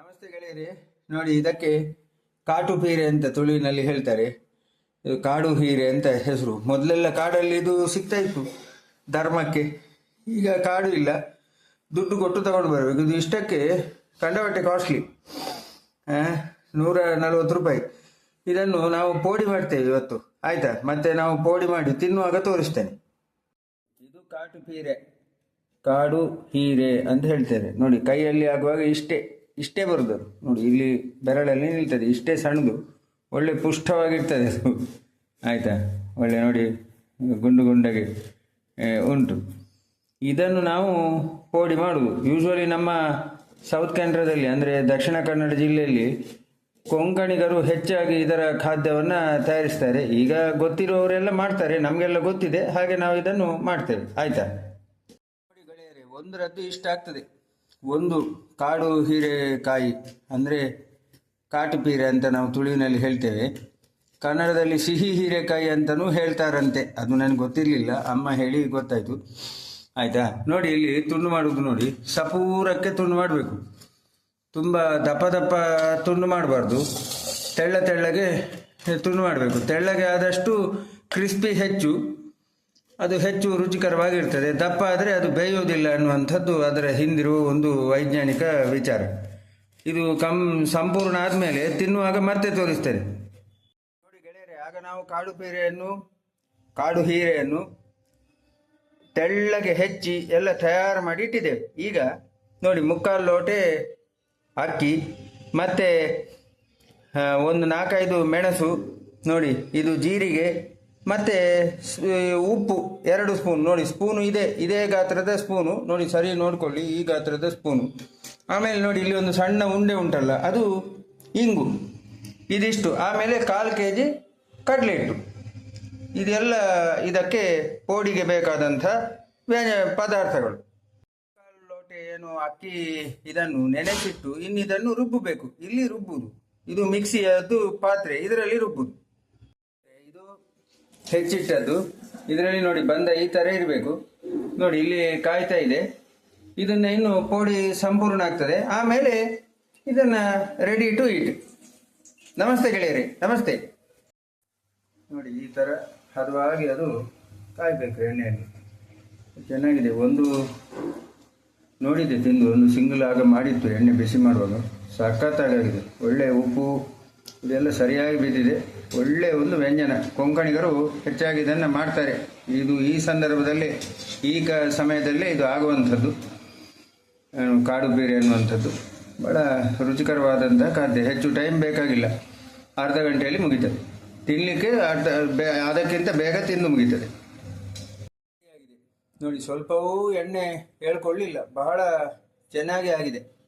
ನಮಸ್ತೆ ಗೆಳೆಯರಿ. ನೋಡಿ, ಇದಕ್ಕೆ ಕಾಟು ಪೀರೆ ಅಂತ ತುಳುವಿನಲ್ಲಿ ಹೇಳ್ತಾರೆ. ಇದು ಕಾಡು ಹೀರೆ ಅಂತ ಹೆಸರು. ಮೊದಲೆಲ್ಲ ಕಾಡಲ್ಲಿ ಇದು ಸಿಗ್ತಾ ಇತ್ತು ಧರ್ಮಕ್ಕೆ. ಈಗ ಕಾಡು ಇಲ್ಲ. ದುಡ್ಡು ಕೊಟ್ಟು ತಗೊಂಡು ಬರಬೇಕು. ಇದು ಇಷ್ಟಕ್ಕೆ ಕಂಡಬಟ್ಟೆ ಕಾಸ್ಟ್ಲಿ ನೂರ ನಲವತ್ತು ರೂಪಾಯಿ. ಇದನ್ನು ನಾವು ಪೋಡಿ ಮಾಡ್ತೇವೆ ಇವತ್ತು. ಆಯ್ತಾ? ಮತ್ತೆ ನಾವು ಪೋಡಿ ಮಾಡಿ ತಿನ್ನುವಾಗ ತೋರಿಸ್ತೇನೆ. ಇದು ಕಾಟು ಪೀರೆ ಕಾಡು ಹೀರೆ ಅಂತ ಹೇಳ್ತಾರೆ. ನೋಡಿ, ಕೈಯಲ್ಲಿ ಆಗುವಾಗ ಇಷ್ಟೇ. ಇಷ್ಟೇ ಬರುದು. ನೋಡಿ, ಇಲ್ಲಿ ಬೆರಳಲ್ಲಿ ನಿಲ್ತದೆ. ಇಷ್ಟೇ ಸಣ್ಣದು. ಒಳ್ಳೆ ಪುಷ್ಟವಾಗಿರ್ತದೆ ಅದು. ಆಯ್ತಾ? ಒಳ್ಳೆ ನೋಡಿ, ಗುಂಡು ಗುಂಡಾಗಿ ಉಂಟು. ಇದನ್ನು ನಾವು ಪೋಡಿ ಮಾಡುವುದು ಯೂಶ್ವಲಿ ನಮ್ಮ ಸೌತ್ ಕೇಂದ್ರದಲ್ಲಿ ಅಂದರೆ ದಕ್ಷಿಣ ಕನ್ನಡ ಜಿಲ್ಲೆಯಲ್ಲಿ ಕೊಂಕಣಿಗರು ಹೆಚ್ಚಾಗಿ ಇದರ ಖಾದ್ಯವನ್ನು ತಯಾರಿಸ್ತಾರೆ. ಈಗ ಗೊತ್ತಿರುವವರೆಲ್ಲ ಮಾಡ್ತಾರೆ. ನಮಗೆಲ್ಲ ಗೊತ್ತಿದೆ. ಹಾಗೆ ನಾವು ಇದನ್ನು ಮಾಡ್ತೇವೆ. ಆಯ್ತಾ? ಒಂದರದ್ದು ಇಷ್ಟ ಆಗ್ತದೆ. ಒಂದು ಕಾಡು ಹೀರೆಕಾಯಿ ಅಂದರೆ ಕಾಟುಪೀರೆ ಅಂತ ನಾವು ತುಳುವಿನಲ್ಲಿ ಹೇಳ್ತೇವೆ. ಕನ್ನಡದಲ್ಲಿ ಸಿಹಿ ಹೀರೆಕಾಯಿ ಅಂತಲೂ ಹೇಳ್ತಾರಂತೆ. ಅದು ನನಗೆ ಗೊತ್ತಿರಲಿಲ್ಲ. ಅಮ್ಮ ಹೇಳಿ ಗೊತ್ತಾಯಿತು. ಆಯಿತಾ? ನೋಡಿ, ಇಲ್ಲಿ ತುಂಡು ಮಾಡುವುದು ನೋಡಿ. ಸಪೂರಕ್ಕೆ ತುಂಡು ಮಾಡಬೇಕು. ತುಂಬ ದಪ್ಪ ದಪ್ಪ ತುಂಡು ಮಾಡಬಾರ್ದು. ತೆಳ್ಳ ತೆಳ್ಳಗೆ ತುಂಡು ಮಾಡಬೇಕು. ತೆಳ್ಳಗೆ ಆದಷ್ಟು ಕ್ರಿಸ್ಪಿ ಹೆಚ್ಚು. ಅದು ಹೆಚ್ಚು ರುಚಿಕರವಾಗಿರ್ತದೆ. ದಪ್ಪ ಆದರೆ ಅದು ಬೇಯೋದಿಲ್ಲ ಅನ್ನುವಂಥದ್ದು ಅದರ ಹಿಂದಿರುವ ಒಂದು ವೈಜ್ಞಾನಿಕ ವಿಚಾರ. ಇದು ಕಮ್ ಸಂಪೂರ್ಣ ಆದಮೇಲೆ ತಿನ್ನುವಾಗ ಮತ್ತೆ ತೋರಿಸ್ತೇನೆ. ನೋಡಿ ಗೆಳೆಯರೆ, ಆಗ ನಾವು ಕಾಡು ಪೀರೆಯನ್ನು, ಕಾಡು ಹೀರೆಯನ್ನು ತೆಳ್ಳಗೆ ಹೆಚ್ಚಿ ಎಲ್ಲ ತಯಾರು ಮಾಡಿ ಇಟ್ಟಿದ್ದೇವೆ. ಈಗ ನೋಡಿ ಮುಕ್ಕಾಲು ಲೋಟೆ ಅಕ್ಕಿ, ಮತ್ತೆ ಒಂದು ನಾಲ್ಕೈದು ಮೆಣಸು, ನೋಡಿ ಇದು ಜೀರಿಗೆ ಮತ್ತೆ ಉಪ್ಪು, ಎರಡು ಸ್ಪೂನ್. ನೋಡಿ, ಸ್ಪೂನು ಇದೆ. ಇದೇ ಗಾತ್ರದ ಸ್ಪೂನು. ನೋಡಿ, ಸರಿ ನೋಡ್ಕೊಳ್ಳಿ, ಈ ಗಾತ್ರದ ಸ್ಪೂನು. ಆಮೇಲೆ ನೋಡಿ, ಇಲ್ಲಿ ಒಂದು ಸಣ್ಣ ಉಂಡೆ ಉಂಟಲ್ಲ, ಅದು ಇಂಗು. ಇದಿಷ್ಟು. ಆಮೇಲೆ ಕಾಲು ಕೆ ಜಿ ಕಡಲೆ ಹಿಟ್ಟು ಇದೆಲ್ಲ, ಇದಕ್ಕೆ ಪೋಡಿಗೆ ಬೇಕಾದಂಥ ಪದಾರ್ಥಗಳು. ಕಾಲು ಲೋಟೆ ಏನು ಅಕ್ಕಿ, ಇದನ್ನು ನೆನೆಸಿಟ್ಟು, ಇನ್ನಿದನ್ನು ರುಬ್ಬಬೇಕು. ಇಲ್ಲಿ ರುಬ್ಬುದು ಇದು ಮಿಕ್ಸಿಯದ್ದು ಪಾತ್ರೆ. ಇದರಲ್ಲಿ ರುಬ್ಬುದು ಹೆಚ್ಚಿಟ್ಟದ್ದು. ಇದರಲ್ಲಿ ನೋಡಿ ಬಂದ ಈ ಥರ ಇರಬೇಕು. ನೋಡಿ ಇಲ್ಲಿ ಕಾಯ್ತಾ ಇದೆ. ಇದನ್ನು ಇನ್ನು ಪೋಡಿ ಸಂಪೂರ್ಣ ಆಗ್ತದೆ. ಆಮೇಲೆ ಇದನ್ನ ರೆಡಿ ಟು ಇಟ್ ನಮಸ್ತೆ ಗೆಳೆಯರಿ, ನಮಸ್ತೆ. ನೋಡಿ ಈ ಥರ ಹದವಾಗಿ ಅದು ಕಾಯಬೇಕು ಎಣ್ಣೆಯಲ್ಲಿ. ಚೆನ್ನಾಗಿದೆ. ಒಂದು ನೋಡಿದೆ ತಿಂದು, ಒಂದು ಸಿಂಗಲ್ ಆಗ ಮಾಡಿತ್ತು ಎಣ್ಣೆ ಬಿಸಿ ಮಾಡುವಾಗ. ಸಖತ್ತಾಗಿದೆ. ಒಳ್ಳೆ ಉಪ್ಪು ಇದೆಲ್ಲ ಸರಿಯಾಗಿ ಬಿದ್ದಿದೆ. ಒಳ್ಳೆ ಒಂದು ವ್ಯಂಜನ. ಕೊಂಕಣಿಗರು ಹೆಚ್ಚಾಗಿ ಇದನ್ನು ಮಾಡ್ತಾರೆ. ಇದು ಈ ಸಂದರ್ಭದಲ್ಲಿ, ಈ ಕ ಸಮಯದಲ್ಲೇ ಇದು ಆಗುವಂಥದ್ದು. ಕಾಡು ಬೇರೆ ಅನ್ನುವಂಥದ್ದು. ಭಾಳ ರುಚಿಕರವಾದಂಥ ಖಾದ್ಯ. ಹೆಚ್ಚು ಟೈಮ್ ಬೇಕಾಗಿಲ್ಲ. ಅರ್ಧ ಗಂಟೆಯಲ್ಲಿ ಮುಗೀತದೆ. ತಿನ್ನಲಿಕ್ಕೆ ಅರ್ಧ ಅದಕ್ಕಿಂತ ಬೇಗ ತಿಂದು ಮುಗೀತದೆ. ನೋಡಿ, ಸ್ವಲ್ಪವೂ ಎಣ್ಣೆ ಹೇಳ್ಕೊಳ್ಳಿಲ್ಲ. ಬಹಳ ಚೆನ್ನಾಗಿ ಆಗಿದೆ.